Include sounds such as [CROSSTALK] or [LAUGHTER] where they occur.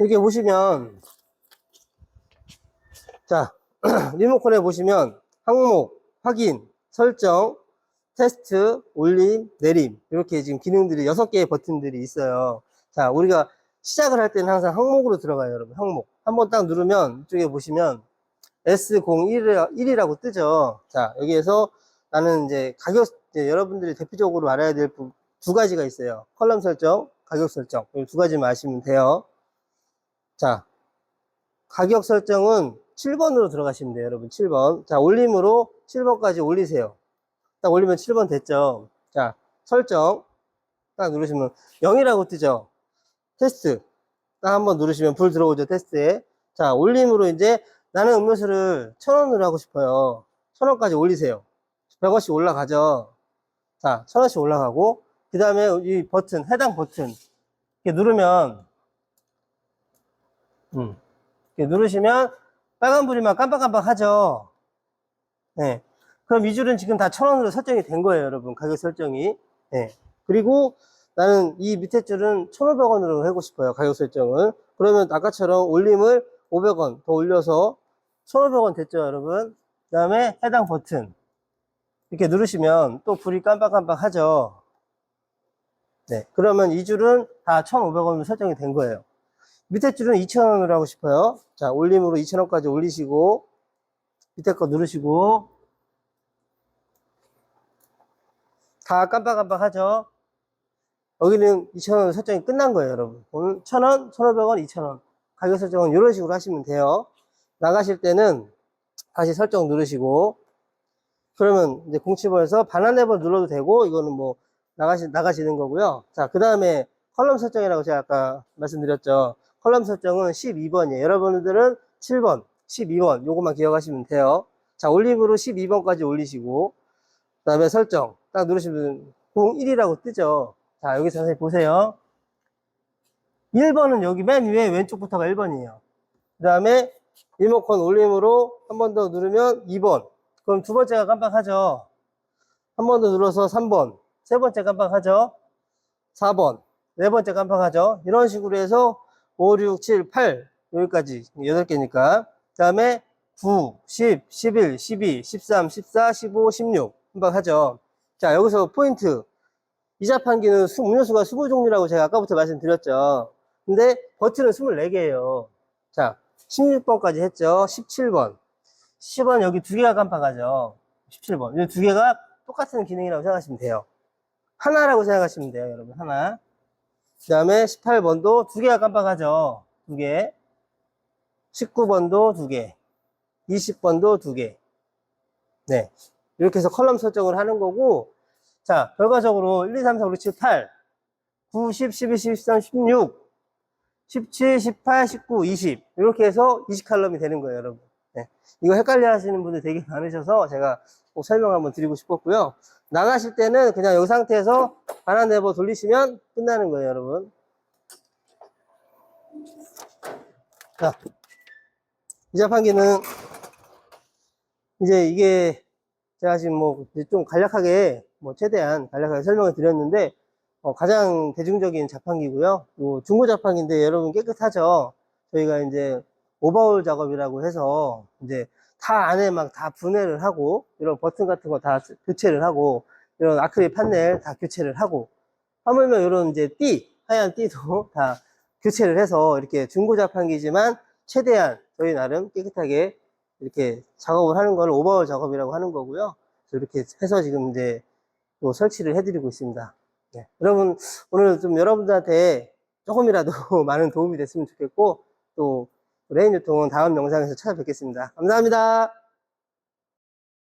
이렇게 보시면, 자, [CLEARS THROAT] 리모컨에 보시면 항목, 확인, 설정, 테스트, 올림, 내림. 이렇게 지금 기능들이 여섯 개의 버튼들이 있어요. 자, 우리가 시작을 할 때는 항상 항목으로 들어가요, 여러분. 항목. 한번 딱 누르면 이쪽에 보시면 S01이라고 뜨죠. 자, 여기에서 나는 이제 가격, 이제 여러분들이 대표적으로 알아야 될 두 가지가 있어요. 컬럼 설정, 가격 설정. 이 두 가지만 아시면 돼요. 자, 가격 설정은 7번으로 들어가시면 돼요, 여러분. 7번. 자, 올림으로 7번까지 올리세요. 딱 올리면 7번 됐죠. 자, 설정. 딱 누르시면 0이라고 뜨죠. 테스트. 딱 한번 누르시면 불 들어오죠, 테스트에. 자, 올림으로 이제 나는 음료수를 1000원으로 하고 싶어요. 1000원까지 올리세요. 100원씩 올라가죠. 자, 1000원씩 올라가고, 그 다음에 이 버튼, 해당 버튼. 이렇게 누르면, 음, 누르시면 빨간 불이만 깜빡깜빡 하죠. 네. 그럼 이 줄은 지금 다 1000원으로 설정이 된 거예요, 여러분. 가격 설정이. 네. 그리고 나는 이 밑에 줄은 1,500원으로 하고 싶어요, 가격 설정을. 그러면 아까처럼 올림을 500원 더 올려서 1,500원 됐죠, 여러분? 그 다음에 해당 버튼. 이렇게 누르시면 또 불이 깜빡깜빡 하죠. 네. 그러면 이 줄은 다 1,500원으로 설정이 된 거예요. 밑에 줄은 2,000원으로 하고 싶어요. 자, 올림으로 2,000원까지 올리시고, 밑에 거 누르시고, 다 깜빡깜빡 하죠. 여기는 2,000원 설정이 끝난 거예요, 여러분. 오늘 1,000원, 1,500원, 2,000원. 가격 설정은 이런 식으로 하시면 돼요. 나가실 때는 다시 설정 누르시고, 그러면 이제 07번에서 반환 앱을 눌러도 되고, 이거는 뭐, 나가시, 나가시는 거고요. 자, 그 다음에 컬럼 설정이라고 제가 아까 말씀드렸죠. 컬럼 설정은 12번이에요. 여러분들은 7번, 12번, 요것만 기억하시면 돼요. 자, 올림으로 12번까지 올리시고, 그 다음에 설정. 딱 누르시면 01이라고 뜨죠. 자, 여기 자세히 보세요. 1번은 여기 맨 위에 왼쪽부터가 1번이에요. 그 다음에 리모컨 올림으로 한 번 더 누르면 2번. 그럼 두 번째가 깜빡하죠. 한 번 더 눌러서 3번. 세 번째 깜빡하죠. 4번. 네 번째 깜빡하죠. 이런 식으로 해서 5, 6, 7, 8. 여기까지 8개니까. 그 다음에 9, 10, 11, 12, 13, 14, 15, 16. 깜빡하죠. 자, 여기서 포인트. 이 자판기는 수- 음료수가 20종류라고 제가 아까부터 말씀드렸죠. 근데 버튼은 24개예요. 자, 16번까지 했죠. 17번. 10번 여기 두 개가 깜빡하죠. 17번. 이 두 개가 똑같은 기능이라고 생각하시면 돼요. 하나라고 생각하시면 돼요, 여러분. 하나. 그 다음에 18번도 두 개가 깜빡하죠. 두 개. 19번도 두 개. 20번도 두 개. 네. 이렇게 해서 컬럼 설정을 하는 거고, 자, 결과적으로 1, 2, 3, 4, 5, 6, 7, 8, 9, 10, 11, 12, 13, 16, 17, 18, 19, 20. 이렇게 해서 20칼럼이 되는 거예요, 여러분. 네. 이거 헷갈려 하시는 분들 되게 많으셔서 제가 꼭 설명 한번 드리고 싶었고요. 나가실 때는 그냥 이 상태에서 반환 네버 돌리시면 끝나는 거예요, 여러분. 자, 이 자판기는 이제 이게 제가 지금 뭐 좀 간략하게 뭐 최대한 간략하게 설명을 드렸는데 어, 가장 대중적인 자판기고요. 요 중고 자판기인데 여러분 깨끗하죠. 저희가 이제 오버홀 작업이라고 해서 이제 다 안에 막 다 분해를 하고 이런 버튼 같은 거 다 교체를 하고 이런 아크릴 판넬 다 교체를 하고 하물며 이런 이제 띠 하얀 띠도 [LAUGHS] 다 교체를 해서 이렇게 중고 자판기지만 최대한 저희 나름 깨끗하게 이렇게 작업을 하는 걸 오버홀 작업이라고 하는 거고요. 이렇게 해서 지금 이제 또 설치를 해드리고 있습니다. 네. 여러분 오늘 좀 여러분들한테 조금이라도 [LAUGHS] 많은 도움이 됐으면 좋겠고 또 레인 유통은 다음 영상에서 찾아뵙겠습니다. 감사합니다.